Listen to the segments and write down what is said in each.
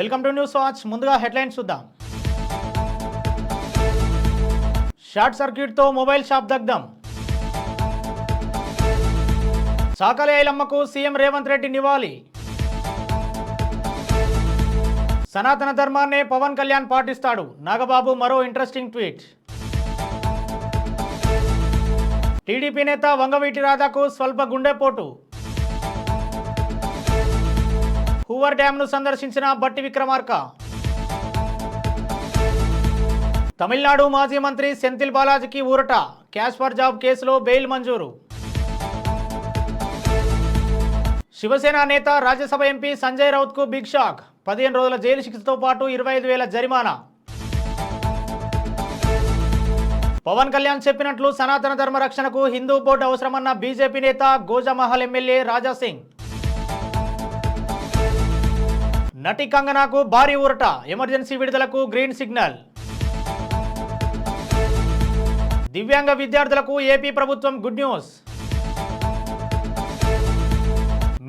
Welcome to news watch. ముందుగా headlines చూద్దాం. Short సర్క్యూట్తో మొబైల్ షాప్ దగ్ధం. సాకలి ఐలమ్మకు సీఎం రేవంత్ రెడ్డి నివాళి. సనాతన ధర్మాన్నే పవన్ కళ్యాణ్ పాటిస్తాడు. నాగబాబు మరో ఇంట్రెస్టింగ్ ట్వీట్. టీడీపీ నేత వంగవీటి రాధాకు స్వల్ప గుండెపోటు. హూవర్ డ్యాంను సందర్శించిన బట్టి విక్రమార్క. తమిళనాడు మాజీ మంత్రి సెంథిల్ బాలాజీకి ఊరట. క్యాష్ ఫర్ జాబ్ కేసులో బెయిల్ మంజూరు. శివసేన నేత రాజ్యసభ ఎంపీ సంజయ్ రౌత్కు బిగ్ షాక్. పదిహేను రోజుల జైలు శిక్షతో పాటు ఇరవై ఐదు వేల జరిమానా. పవన్ కళ్యాణ్ చెప్పినట్లు సనాతన ధర్మ రక్షణకు హిందూ బోర్డు అవసరమన్న బీజేపీ నేత గోజామహల్ ఎమ్మెల్యే రాజా నటి కంగనాకు భారీ ఊరట. ఎమర్జెన్సీ విడుదలకు గ్రీన్ సిగ్నల్. దివ్యాంగ విద్యార్థులకు ఏపీ ప్రభుత్వం గుడ్ న్యూస్.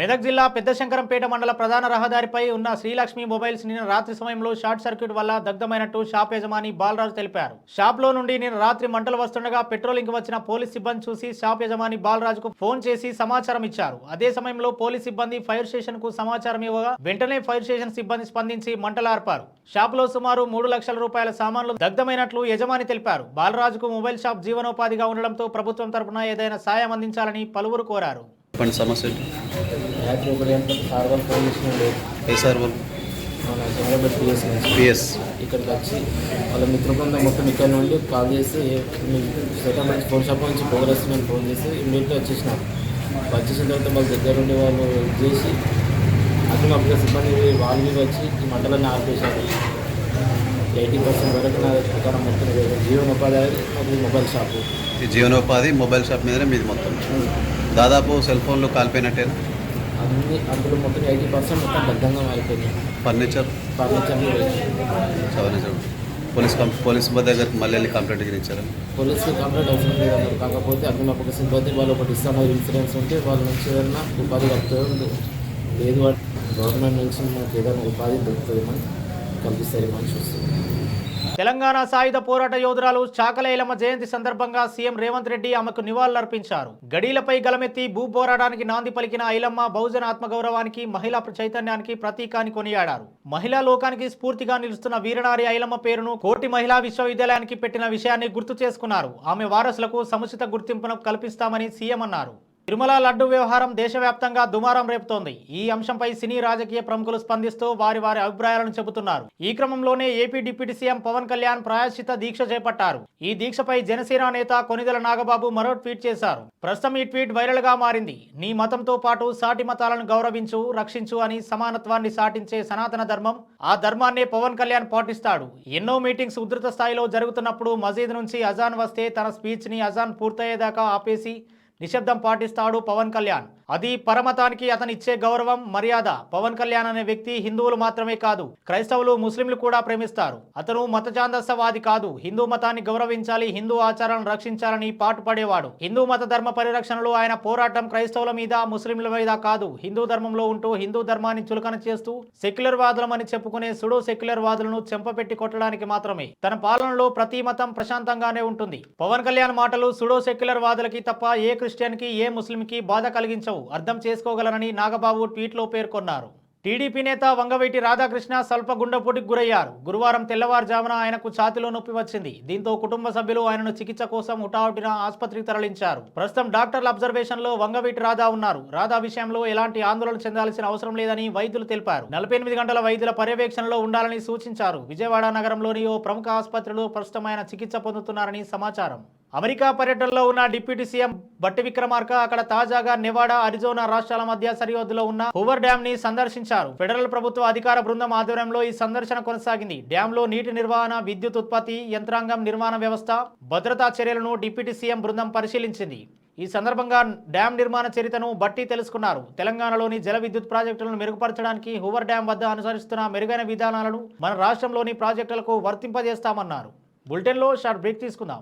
మెదక్ జిల్లా పెద్దశంకరంపేట మండల ప్రధాన రహదారిపై ఉన్న శ్రీలక్ష్మి మొబైల్స్ నిన్న రాత్రి సమయంలో షార్ట్ సర్క్యూట్ వల్ల దగ్ధమైనట్టు షాప్ యజమాని బాలరాజు తెలిపారు. షాప్లో నుండి నిన్న రాత్రి మంటలు వస్తుండగా పెట్రోలింగ్ వచ్చిన పోలీస్ సిబ్బంది చూసి షాప్ యజమాని బాలరాజుకు ఫోన్ చేసి సమాచారం ఇచ్చారు. అదే సమయంలో పోలీస్ సిబ్బంది ఫైర్ స్టేషన్కు సమాచారం ఇవ్వగా వెంటనే ఫైర్ స్టేషన్ సిబ్బంది స్పందించి మంటలార్పారు షాప్లో సుమారు మూడు లక్షల రూపాయల సామాన్లు దగ్ధమైనట్లు యజమాని తెలిపారు. బాలరాజుకు మొబైల్ షాప్ జీవనోపాధిగా ఉండడంతో ప్రభుత్వం తరపున ఏదైనా సాయం అందించాలని పలువురు కోరారు. చెప్పండి సమస్య ఏంటి? రాత్రి ఒక గంటలకు సార్ వాళ్ళు ఫోన్ చేసినాడు. ఏ సార్ వాళ్ళు మన చంద్రబాబు పిఎస్ నుంచి. పిఎస్. ఇక్కడికి వచ్చి వాళ్ళ మిత్ర బృందం మొత్తం ఇక్కడ నుండి కాల్ చేసి సెకండ్ నుంచి ఫోన్ షాప్ నుంచి ప్రోగ్రెస్ ఫోన్ చేసి ఇమ్మీడియట్గా వచ్చేసినాం. వచ్చేసిన తర్వాత వాళ్ళ దగ్గర ఉండి వాళ్ళు చేసి అగ్నిమాపక సిబ్బంది వాళ్ళు వచ్చి ఈ ఆర్పేశారు. ఎయిటీ పర్సెంట్ వరకు నా దుకాణం మొత్తం జీవనోపాధి మొబైల్ షాపు. ఈ జీవనోపాధి మొబైల్ షాప్ మీదనే మీది మొత్తం. దాదాపు సెల్ ఫోన్లు కాలిపోయినట్టే అన్ని అందులో మొత్తం ఎయిటీ పర్సెంట్ మొత్తం బద్ధంగా అయిపోయింది ఫర్నిచర్? ఫర్నిచర్లు చవన పోలీస్ పోలీస్ దగ్గరికి మళ్ళీ వెళ్ళి కంప్లైంట్ ఇచ్చారు పోలీసుకి కంప్లైంట్ అవసరం లేదన్నారు కాకపోతే అగ్నిమాపక సిబ్బంది వాళ్ళు ఒకటి ఇస్తున్నారు ఇన్సూరెన్స్ ఉంటే వాళ్ళ నుంచి ఏదైనా ఉపాధి కలుగుతుంది లేదు గవర్నమెంట్ నుంచి మనకు ఏదైనా ఉపాధి దొరుకుతుందేమని కల్పిస్తారేమని చూస్తుంది తెలంగాణ సాయుధ పోరాట యోధురాలు చాకలైలమ్మ జయంతి సందర్భంగా సీఎం రేవంత్ రెడ్డి ఆమెకు నివాళులర్పించారు. గడీలపై గలమెత్తి భూ పోరాటానికి నాంది పలికిన ఐలమ్మ బహుజన ఆత్మగౌరవానికి మహిళా చైతన్యానికి ప్రతీకాన్ని కొనియాడారు. మహిళా లోకానికి స్ఫూర్తిగా నిలుస్తున్న వీరనారి ఐలమ్మ పేరును కోటి మహిళా విశ్వవిద్యాలయానికి పెట్టిన విషయాన్ని గుర్తు చేసుకున్నారు. ఆమె వారసులకు సముచిత గుర్తింపును కల్పిస్తామని సీఎం అన్నారు. తిరుమల లడ్డు వ్యవహారం దేశవ్యాప్తంగా దుమారం రేపుతోంది. ఈ అంశంపై సినీ రాజకీయ ప్రముఖులు స్పందిస్తూ వారి వారి అభిప్రాయాలను చెబుతున్నారు. ఈ క్రమంలోనే AP deputy CM Pawan Kalyan ప్రాయశ్చిత దీక్ష చేపట్టారు. ఈ దీక్షపై జనసేన నేత కొనిదెల నాగబాబు మరో ట్వీట్ చేశారు. ప్రస్తుతం ఈ ట్వీట్ వైరల్గా మారింది. నీ మతంతో పాటు సాటి మతాలను గౌరవించు రక్షించు అని సమానత్వాన్ని సాటించే సనాతన ధర్మం ఆ ధర్మాన్నే పవన్ కళ్యాణ్ పాటిస్తాడు. ఎన్నో మీటింగ్స్ ఉధృత స్థాయిలో జరుగుతున్నప్పుడు మసీద్ నుంచి అజాన్ వస్తే తన స్పీచ్ని అజాన్ పూర్తయ్యేదాకా ఆపేసి నిశ్శబ్దం పాటిస్తాడు పవన్ కళ్యాణ్. అది పరమతానికి అతని ఇచ్చే గౌరవం మర్యాద. పవన్ కళ్యాణ్ అనే వ్యక్తి హిందువులు మాత్రమే కాదు క్రైస్తవులు ముస్లింలు కూడా ప్రేమిస్తారు. అతను మతజాందస్సవాది కాదు. హిందూ మతాన్ని గౌరవించాలి హిందూ ఆచారాలను రక్షించాలని పాటుపడేవాడు. హిందూ మత ధర్మ పరిరక్షణలో ఆయన పోరాటం క్రైస్తవుల మీద ముస్లింల మీద కాదు. హిందూ ధర్మంలో ఉంటూ హిందూ ధర్మాన్ని చులకన చేస్తూ సెక్యులర్ వాదులమని చెప్పుకునే సుడో సెక్యులర్ వాదులను చెంపపెట్టి కొట్టడానికి మాత్రమే. తన పాలనలో ప్రతి మతం ప్రశాంతంగానే ఉంటుంది. పవన్ కళ్యాణ్ మాటలు సుడో సెక్యులర్ వాదులకి తప్ప ఏ క్రిస్టియన్కి ఏ ముస్లింకి బాధ కలిగించవు? అర్థం చేసుకోగలనని నాగబాబు ట్వీట్లో పేర్కొన్నారు. టీడీపీ నేత వంగవీటి రాధాకృష్ణ స్వల్ప గుండెపోటుకు గురయ్యారు. గురువారం తెల్లవారుజామున ఆయనకు ఛాతిలో నొప్పి వచ్చింది. దీంతో కుటుంబ సభ్యులు ఆయనను చికిత్స కోసం హుటాహుటిన ఆసుపత్రికి తరలించారు. ప్రస్తుతం డాక్టర్ల అబ్జర్వేషన్లో వంగవీటి రాధా ఉన్నారు. రాధా విషయంలో ఎలాంటి ఆందోళన చెందాల్సిన అవసరం లేదని వైద్యులు తెలిపారు. నలభై ఎనిమిది గంటల వైద్యుల పర్యవేక్షణలో ఉండాలని సూచించారు. విజయవాడ నగరంలోని ఓ ప్రముఖ ఆసుపత్రిలో ప్రస్తుతం ఆయన చికిత్స పొందుతున్నారని సమాచారం. అమెరికా పర్యటనలో ఉన్న డిప్యూటీ సీఎం బట్టి విక్రమార్క అక్కడ తాజాగా నెవాడా అరిజోనా రాష్ట్రాల మధ్య సరిహద్దులో ఉన్న హూవర్ డ్యామ్ని సందర్శించారు. ఫెడరల్ ప్రభుత్వ అధికార బృందం ఆధ్వర్యంలో ఈ సందర్శన కొనసాగింది. డ్యామ్లో నీటి నిర్వహణ విద్యుత్ ఉత్పత్తి యంత్రాంగం నిర్మాణ వ్యవస్థ భద్రతా చర్యలను డిప్యూటీ సీఎం బృందం పరిశీలించింది. ఈ సందర్భంగా డ్యాం నిర్మాణ చరిత్రను బట్టి తెలుసుకున్నారు. తెలంగాణలోని జల విద్యుత్ ప్రాజెక్టులను మెరుగుపరచడానికి హువర్ డ్యాం వద్ద అనుసరిస్తున్న మెరుగైన విధానాలను మన రాష్ట్రంలోని ప్రాజెక్టులకు వర్తింపజేస్తామన్నారు. బులెటిన్లో షార్ట్ బ్రేక్ తీసుకుందాం.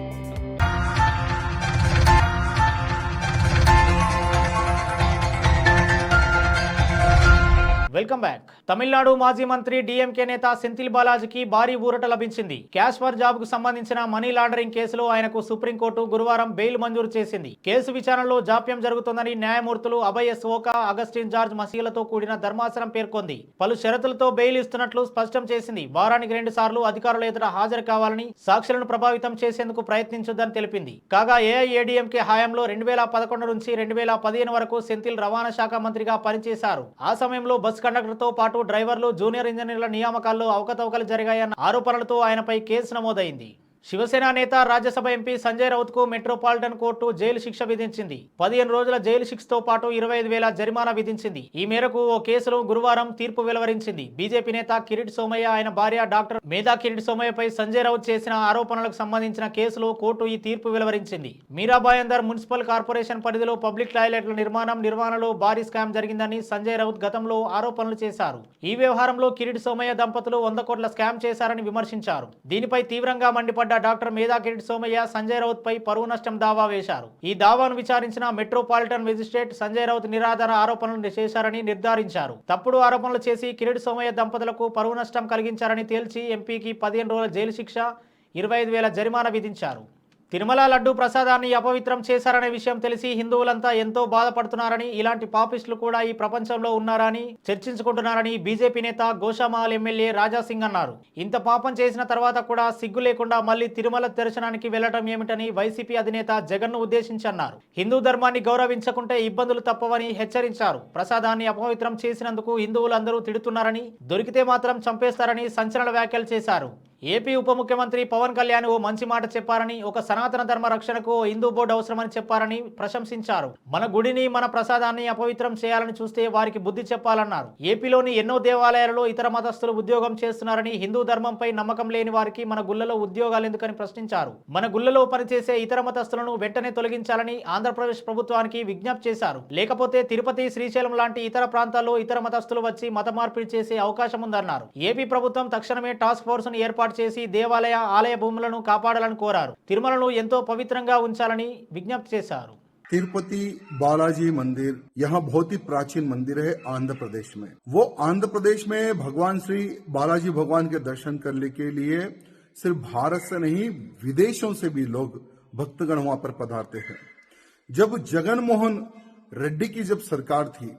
Welcome back. తమిళనాడు మాజీ మంత్రి డిఎంకే నేత సెంథిల్ బాలాజీకి భారీ ఊరట లభించింది. క్యాష్ ఫర్ జాబ్కు సంబంధించిన మనీ లాండరింగ్ కేసులో ఆయనకు సుప్రీంకోర్టు గురువారం బెయిల్ మంజూరు చేసింది. కేసు విచారణలో జాప్యం జరుగుతుందని న్యాయమూర్తులు అభయ్ ఎస్ ఓకా అగస్టిన్ జార్జ్ మసీలతో కూడిన ధర్మాసనం పేర్కొంది. పలు షరతులతో బెయిల్ ఇస్తున్నట్లు స్పష్టం చేసింది. వారానికి రెండు సార్లు అధికారుల ఎదుట హాజరు కావాలని సాక్షులను ప్రభావితం చేసేందుకు ప్రయత్నించొద్దని తెలిపింది. కాగా ఏఐఏడీఎంకే హయాంలో రెండు వేల పదకొండు నుంచి రెండు వేల పదిహేను వరకు సెంథిల్ రవాణా శాఖ మంత్రిగా పనిచేశారు. ఆ సమయంలో బస్ కండక్టర్తో పాటు డ్రైవర్లు జూనియర్ ఇంజనీర్ల నియామకాల్లో అవకతవకలు జరిగాయన్న ఆరోపణలతో ఆయనపై కేసు నమోదైంది. శివసేన నేత రాజ్యసభ ఎంపీ సంజయ్ రౌత్కు మెట్రోపాలిటన్ కోర్టు జైలు శిక్ష విధించింది. పదిహేను రోజుల జైలు శిక్షతో పాటు ఇరవై ఐదు వేల జరిమానా విధించింది. ఈ మేరకు ఓ కేసులో గురువారం తీర్పు వెలువరించింది. బీజేపీ నేత కిరీట్ సోమయ్య ఆయన భార్య డాక్టర్ మేధా కిరీట్ సోమయ్యపై సంజయ్ రౌత్ చేసిన ఆరోపణలకు సంబంధించిన కేసులో కోర్టు ఈ తీర్పు వెలువరించింది. మీరాబాయందర్ మున్సిపల్ కార్పొరేషన్ పరిధిలో పబ్లిక్ టాయిలెట్ల నిర్మాణం నిర్వహణలో భారీ స్కామ్ జరిగిందని సంజయ్ రౌత్ గతంలో ఆరోపణలు చేశారు. ఈ వ్యవహారంలో కిరీట్ సోమయ్య దంపతులు వంద కోట్ల స్కామ్ చేశారని విమర్శించారు. దీనిపై తీవ్రంగా మండిపడ్డ డాక్టర్ మేధా కిరీట్ సోమయ్య సంజయ్ రౌత్ పై పరువు నష్టం దావా వేశారు. ఈ దావాను విచారించిన మెట్రోపాలిటన్ మెజిస్ట్రేట్ సంజయ్ రౌత్ నిరాధార ఆరోపణలు చేశారని నిర్ధారించారు. తప్పుడు ఆరోపణలు చేసి కిరీట్ సోమయ్య దంపతులకు పరువు నష్టం కలిగించారని తేల్చి ఎంపీకి పదిహేను రోజుల జైలు శిక్ష ఇరవై ఐదు వేల జరిమానా విధించారు. తిరుమల లడ్డూ ప్రసాదాన్ని అపవిత్రం చేశారనే విషయం తెలిసి హిందువులంతా ఎంతో బాధపడుతున్నారని ఇలాంటి పాపిస్టులు కూడా ఈ ప్రపంచంలో ఉన్నారని చర్చించుకుంటున్నారని బీజేపీ నేత గోషామహల్ ఎమ్మెల్యే రాజా సింగ్ అన్నారు. ఇంత పాపం చేసిన తర్వాత కూడా సిగ్గు లేకుండా మళ్ళీ తిరుమల దర్శనానికి వెళ్ళడం ఏమిటని వైసీపీ అధినేత జగన్ను ఉద్దేశించి అన్నారు హిందూ ధర్మాన్ని గౌరవించకుంటే ఇబ్బందులు తప్పవని హెచ్చరించారు. ప్రసాదాన్ని అపవిత్రం చేసినందుకు హిందువులందరూ తిడుతున్నారని దొరికితే మాత్రం చంపేస్తారని సంచలన వ్యాఖ్యలు చేశారు. ఏపీ ఉప ముఖ్యమంత్రి పవన్ కళ్యాణ్ ఓ మంచి మాట చెప్పారని ఒక సనాతన ధర్మ రక్షణకు హిందూ బోర్డు అవసరమని చెప్పారని ప్రశంసించారు. మన గుడిని మన ప్రసాదాన్ని అపవిత్రం చేయాలని చూస్తే వారికి బుద్ధి చెప్పాలన్నారు. ఏపీలోని ఎన్నో దేవాలయాలలో ఇతర మతస్థులు ఉద్యోగం చేస్తున్నారని హిందూ ధర్మంపై నమ్మకం లేని వారికి మన గుళ్ళలో ఉద్యోగాలు ఎందుకని ప్రశ్నించారు. మన గుళ్ళలో పనిచేసే ఇతర మతస్థులను వెంటనే తొలగించాలని ఆంధ్రప్రదేశ్ ప్రభుత్వానికి విజ్ఞప్తి చేశారు. లేకపోతే తిరుపతి శ్రీశైలం లాంటి ఇతర ప్రాంతాల్లో ఇతర మతస్థులు వచ్చి మత మార్పిడి చేసే అవకాశం ఉందన్నారు. ఏపీ ప్రభుత్వం తక్షణమే టాస్క్ ఫోర్స్ ఏర్పాటు ఏర్పాటు చేసి దేవాలయ ఆలయ భూములను కాపాడాలని కోరారు తిరుమలను ఎంతో పవిత్రంగా ఉంచాలని విజ్ఞప్తి చేశారు तिरुपति बालाजी मंदिर यहाँ बहुत ही प्राचीन मंदिर है आंध्र प्रदेश में वो आंध्र प्रदेश में भगवान श्री बालाजी भगवान के दर्शन करने के लिए सिर्फ भारत से नहीं विदेशों से भी लोग भक्तगण वहां पर पधारते हैं जब जगन मोहन रेड्डी की जब सरकार थी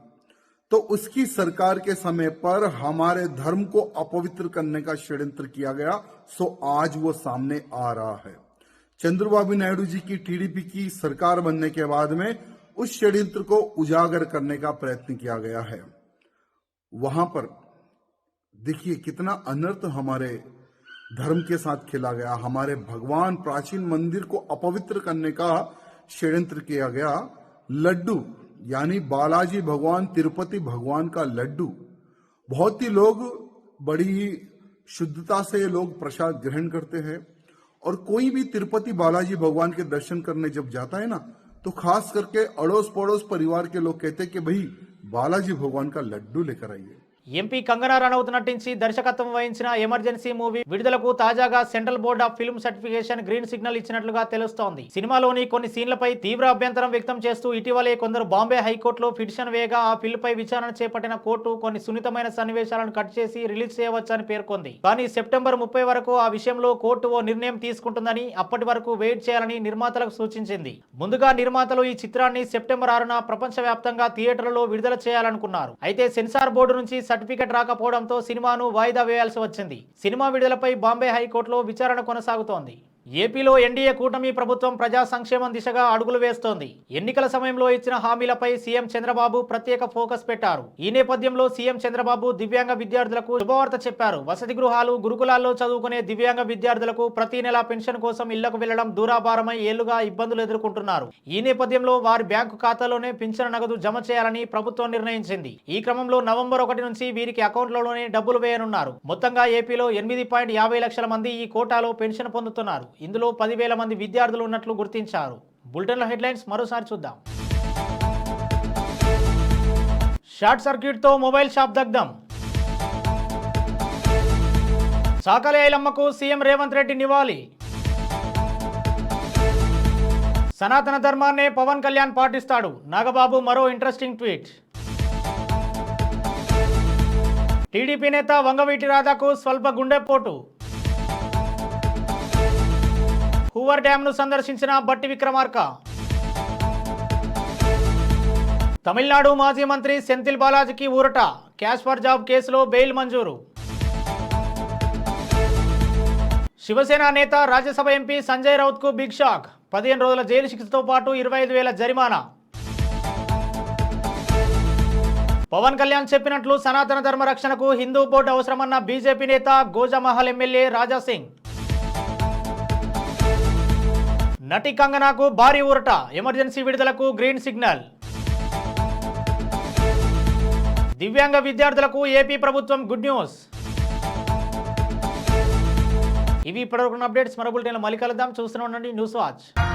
तो उसकी सरकार के समय पर हमारे धर्म को अपवित्र करने का षड्यंत्र किया गया, सो आज वो सामने आ रहा है। चंद्रबाबू नायडू जी की टीडीपी की सरकार बनने के बाद में उस षड्यंत्र को उजागर करने का प्रयत्न किया गया है। वहाँ पर देखिए कितना अनर्थ हमारे धर्म के साथ खेला गया, हमारे भगवान प्राचीन मंदिर को अपवित्र करने का षड्यंत्र किया गया। लड्डू यानी बालाजी भगवान, तिरुपति भगवान का लड्डू। बहुत ही लोग बड़ी शुद्धता से लोग प्रसाद ग्रहण करते हैं। और कोई भी तिरुपति बालाजी भगवान के दर्शन करने जब जाता है ना तो खास करके अड़ोस पड़ोस परिवार के लोग कहते हैं कि भाई, बालाजी भगवान का लड्डू लेकर आइए। ఎంపీ కంగనా రనౌత్ నటించి దర్శకత్వం వహించిన ఎమర్జెన్సీ మూవీ విడుదలకు తాజాగా central board of film certification green signal ఇచ్చినట్లుగా తెలుస్తోంది. సినిమాలోని కొన్ని సీన్లపై తీవ్ర అభ్యంతరం వ్యక్తం చేస్తూ ఇటీవలే కొందరు బాంబే హైకోర్టులో పిటిషన్ వేయగా ఆ ఫిల్పై విచారణ చేపట్టిన కోర్టు కొన్ని సున్నితమైన సన్నివేశాలను కట్ చేసి రిలీజ్ చేయవచ్చని పేర్కొంది. కానీ సెప్టెంబర్ ముప్పై వరకు ఆ విషయంలో కోర్టు ఓ నిర్ణయం తీసుకుంటుందని అప్పటి వరకు వెయిట్ చేయాలని నిర్మాతలకు సూచించింది. ముందుగా నిర్మాతలు ఈ చిత్రాన్ని సెప్టెంబర్ ఆరున ప్రపంచవ్యాప్తంగా థియేటర్లలో విడుదల చేయాలనుకున్నారు. అయితే సెన్సార్ బోర్డు నుంచి సర్టిఫికెట్ రాకపోవడంతో సినిమాను వాయిదా వేయాల్సి వచ్చింది. సినిమా విడుదలపై బాంబే హైకోర్టులో విచారణ కొనసాగుతోంది. ఏపీలో ఎన్డీఏ కూటమి ప్రభుత్వం ప్రజా సంక్షేమం దిశగా అడుగులు వేస్తోంది. ఎన్నికల సమయంలో ఇచ్చిన హామీలపై సీఎం చంద్రబాబు ప్రత్యేక ఫోకస్ పెట్టారు. ఈ నేపథ్యంలో సీఎం చంద్రబాబు దివ్యాంగ విద్యార్థులకు శుభవార్త చెప్పారు. వసతి గృహాలు గురుకులాల్లో చదువుకునే దివ్యాంగ విద్యార్థులకు ప్రతి నెల పెన్షన్ కోసం ఇళ్ళకు వెళ్ళడం దూరాభారమై ఏళ్ళుగా ఇబ్బందులు ఎదుర్కొంటున్నారు. ఈ నేపథ్యంలో వారి బ్యాంకు ఖాతాలోనే పింఛన్ నగదు జమ చేయాలని ప్రభుత్వం నిర్ణయించింది. ఈ క్రమంలో నవంబర్ ఒకటి నుంచి వీరికి అకౌంట్లలోనే డబ్బులు వేయనున్నారు. మొత్తంగా ఏపీలో ఎనిమిది పాయింట్ యాభై లక్షల మంది ఈ కోటాలో పెన్షన్ పొందుతున్నారు. ఇందులో పదివేల మంది విద్యార్థులు ఉన్నట్లు గుర్తించారు. బులెటిన్లో హెడ్లైన్స్ మరోసారి చూద్దాం. షార్ట్ సర్క్యూట్తో మొబైల్ షాప్ దగ్ధం. సాకలి ఐలమ్మకు సీఎం రేవంత్ రెడ్డి నివాళి. సనాతన ధర్మాన్నే పవన్ కళ్యాణ్ పాటిస్తాడు. నాగబాబు మరో ఇంట్రెస్టింగ్ ట్వీట్. టీడీపీ నేత వంగవీటి రాధాకు స్వల్ప గుండెపోటు. హూవర్ డ్యాంను సందర్శించిన బట్టి విక్రమార్క. తమిళనాడు మాజీ మంత్రి సెంథిల్ బాలాజీకి ఊరట. క్యాష్ ఫర్ జాబ్ కేసులో బెయిల్ మంజూరు. శివసేన నేత రాజ్యసభ ఎంపీ సంజయ్ రౌత్కు బిగ్ షాక్. పదిహేను రోజుల జైలు శిక్షతో పాటు ఇరవై ఐదు వేల జరిమానా. పవన్ కళ్యాణ్ చెప్పినట్లు సనాతన ధర్మ రక్షణకు హిందూ బోర్డు అవసరమన్న బీజేపీ నేత గోజామహల్ ఎమ్మెల్యే రాజా నటి కంగనాకు భారీ ఊరట. ఎమర్జెన్సీ విడుదలకు గ్రీన్ సిగ్నల్. దివ్యాంగ విద్యార్థులకు ఏపీ ప్రభుత్వం గుడ్ న్యూస్. ఇవి ఇప్పటివరకు అప్డేట్స్. మరో బులెటిన్లో మళ్ళీ కలుద్దాం. చూస్తూనే ఉండండి. News watch.